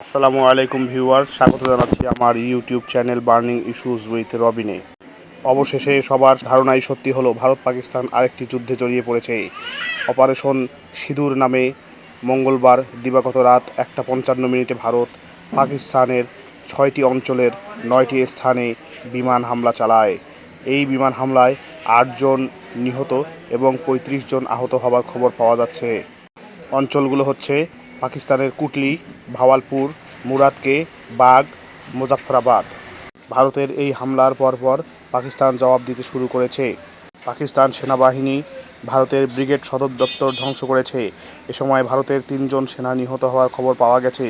আসসালামু আলাইকুম ভিউয়ার্স, স্বাগত জানাচ্ছি আমার YouTube channel burning issues with রবিনে অবশেষে সবার ধারণাই সত্যি হলো, ভারত পাকিস্তান আরেকটি যুদ্ধে জড়িয়ে পড়েছে। অপারেশন সিঁদুর নামে মঙ্গলবার দিবাগত রাত একটা পঞ্চান্ন মিনিটে ভারত পাকিস্তানের ছয়টি অঞ্চলের নয়টি স্থানে বিমান হামলা চালায়। এই বিমান হামলায় আটজন নিহত এবং পঁয়ত্রিশ জন আহত হবার খবর পাওয়া যাচ্ছে। অঞ্চলগুলো হচ্ছে পাকিস্তানের কুটলি, ভাওয়ালপুর, মুরাদকে বাগ মুজাফরাবাদ ভারতের এই হামলার পরপর পাকিস্তান জবাব দিতে শুরু করেছে। পাকিস্তান সেনাবাহিনী ভারতের ব্রিগেড সদর দপ্তর ধ্বংস করেছে। এ সময় ভারতের তিনজন সেনা নিহত হওয়ার খবর পাওয়া গেছে।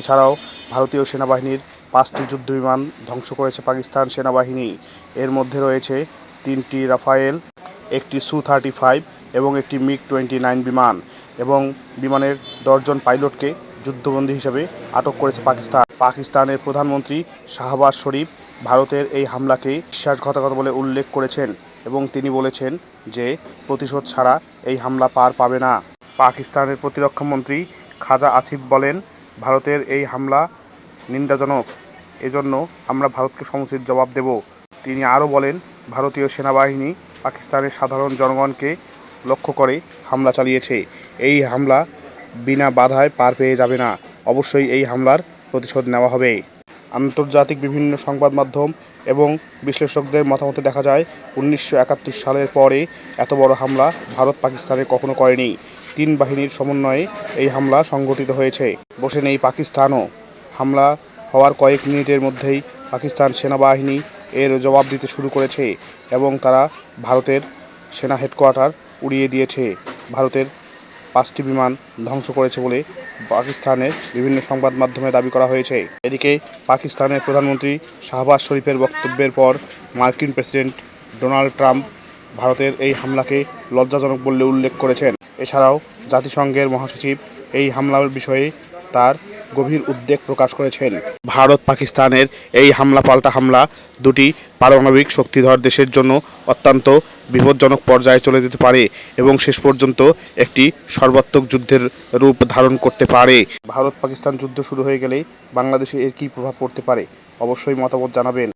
এছাড়াও ভারতীয় সেনাবাহিনীর পাঁচটি যুদ্ধবিমান ধ্বংস করেছে পাকিস্তান সেনাবাহিনী। এর মধ্যে রয়েছে তিনটি রাফায়েল, একটি সু থার্টি ফাইভ এবং একটি মিগ টোয়েন্টি নাইন বিমান এবং বিমানের দশজন পাইলটকে যুদ্ধবন্দী হিসেবে আটক করেছে পাকিস্তান। পাকিস্তানের প্রধানমন্ত্রী শাহবাজ শরীফ ভারতের এই হামলাকে বিশ্বাসঘাতকতা বলে উল্লেখ করেছেন এবং তিনি বলেছেন যে, প্রতিশোধ ছাড়া এই হামলা পার পাবে না। পাকিস্তানের প্রতিরক্ষামন্ত্রী খাজা আসিফ বলেন, ভারতের এই হামলা নিন্দাজনক। এজন্য আমরা ভারতকে সমুচিত জবাব দেব। তিনি আরও বলেন, ভারতীয় সেনাবাহিনী পাকিস্তানের সাধারণ জনগণকে লক্ষ্য করে হামলা চালিয়েছে। এই হামলা বিনা বাধায় পার পেয়ে যাবে না। অবশ্যই এই হামলার প্রতিশোধ নেওয়া হবে। আন্তর্জাতিক বিভিন্ন সংবাদ মাধ্যম এবং বিশ্লেষকদের মতামতে দেখা যায়, উনিশশো একাত্তর সালের পরে এত বড় হামলা ভারত পাকিস্তানে কখনো করেনি। তিন বাহিনীর সমন্বয়ে এই হামলা সংগঠিত হয়েছে। বসে নেই পাকিস্তানও। হামলা হওয়ার কয়েক মিনিটের মধ্যেই পাকিস্তান সেনাবাহিনী এর জবাব দিতে শুরু করেছে এবং তারা ভারতের সেনা হেডকোয়ার্টার উড়িয়ে দিয়েছে। ভারতের পাঁচটি বিমান ধ্বংস করেছে বলে পাকিস্তানের বিভিন্ন সংবাদ মাধ্যমে দাবি করা হয়েছে। এদিকে পাকিস্তানের প্রধানমন্ত্রী শাহবাজ শরীফের বক্তব্যের পর মার্কিন প্রেসিডেন্ট ডোনাল্ড ট্রাম্প ভারতের এই হামলাকে লজ্জাজনক বলে উল্লেখ করেছেন। এছাড়াও জাতিসংঘের মহাসচিব এই হামলার বিষয়ে তার গভীর উদ্বেগ প্রকাশ করেছেন। ভারত পাকিস্তানের এই হামলা, পাল্টা হামলা দুটি পারমাণবিক শক্তিধর দেশের জন্য অত্যন্ত বিপজ্জনক পর্যায়ে চলে যেতে পারে এবং শেষ পর্যন্ত একটি সর্বাত্মক যুদ্ধের রূপ ধারণ করতে পারে। ভারত পাকিস্তান যুদ্ধ শুরু হয়ে গেলে বাংলাদেশে এর কী প্রভাব পড়তে পারে? অবশ্যই মতামত জানাবেন।